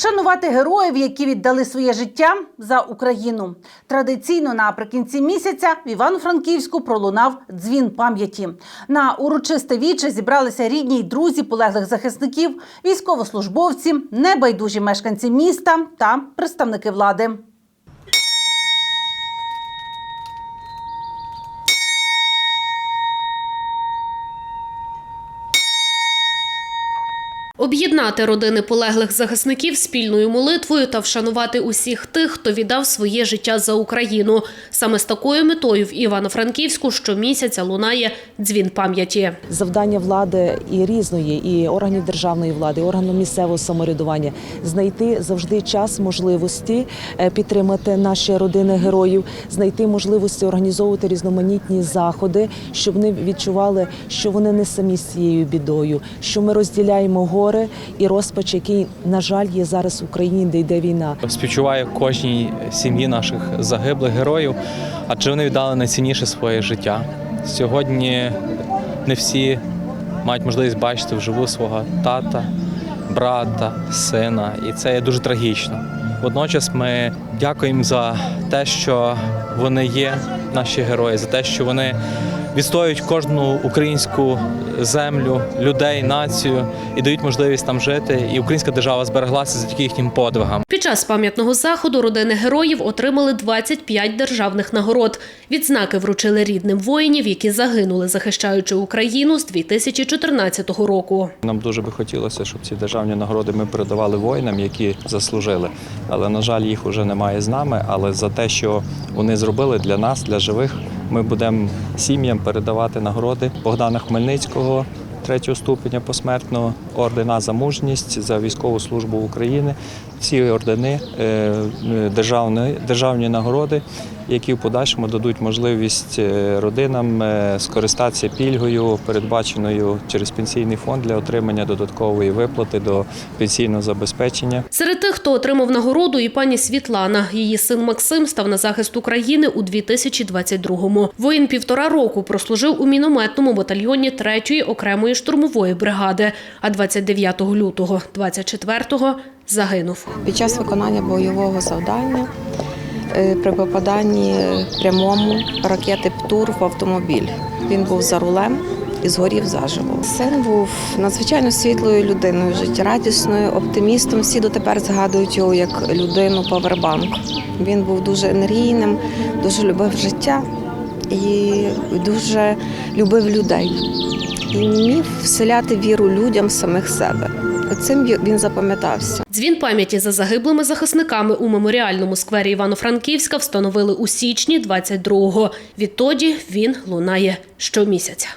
Вшанувати героїв, які віддали своє життя за Україну. Традиційно наприкінці місяця в Івано-Франківську пролунав дзвін пам'яті. На урочисте віче зібралися рідні й друзі полеглих захисників, військовослужбовці, небайдужі мешканці міста та представники влади. Об'єднати родини полеглих захисників спільною молитвою та вшанувати усіх тих, хто віддав своє життя за Україну. Саме з такою метою в Івано-Франківську щомісяця лунає дзвін пам'яті. завдання влади і різної, і органів державної влади, і органів місцевого самоврядування знайти завжди час, можливості е, підтримати наші родини героїв, знайти можливості організовувати різноманітні заходи, щоб вони відчували, що вони не самі з цією бідою, що ми розділяємо горе і розпач, який на жаль є зараз в Україні, де йде війна. Співчуваю кожній сім'ї наших загиблих героїв, адже вони віддали найцінніше своє життя. Сьогодні не всі мають можливість бачити вживу свого тата, брата, сина, і це є дуже трагічно. Водночас ми дякуємо за те, що вони є, наші герої, за те, що вони відстоюють кожну українську землю, людей, націю і дають можливість там жити. І українська держава збереглася завдяки їхнім подвигам. Під час пам'ятного заходу родини героїв отримали 25 державних нагород. Відзнаки вручили рідним воїнів, які загинули, захищаючи Україну з 2014 року. Нам дуже би хотілося, щоб ці державні нагороди ми передавали воїнам, які заслужили. Але на жаль, їх вже немає з нами. Але за те, що вони зробили для нас, для живих, ми будемо сім'ям передавати нагороди Богдана Хмельницького. Третього ступеня посмертного ордена за мужність за військову службу України. Всі ордени е, державні, державні нагороди, які в подальшому дадуть можливість е, родинам е, скористатися пільгою, передбаченою через пенсійний фонд для отримання додаткової виплати до пенсійного забезпечення. Серед тих, хто отримав нагороду, і пані Світлана. Її син Максим став на захист України у 2022-му. Воїн півтора року прослужив у мінометному батальйоні 3-ї окремої штурмової бригади. А 29 лютого 24-го загинув. Під час виконання бойового завдання е, при попаданні прямому ракети ПТУР в автомобіль. Він був за рулем і згорів заживо. Син був надзвичайно світлою людиною, життєрадісною, оптимістом. Всі дотепер згадують його як людину павербанк. Він був дуже енергійним, дуже любив життя і дуже любив людей. І вмів вселяти віру людям в самих себе. Цим він запам'ятався. Дзвін пам'яті за загиблими захисниками у меморіальному сквері Івано-Франківська встановили у січні 22-го. Відтоді він лунає щомісяця.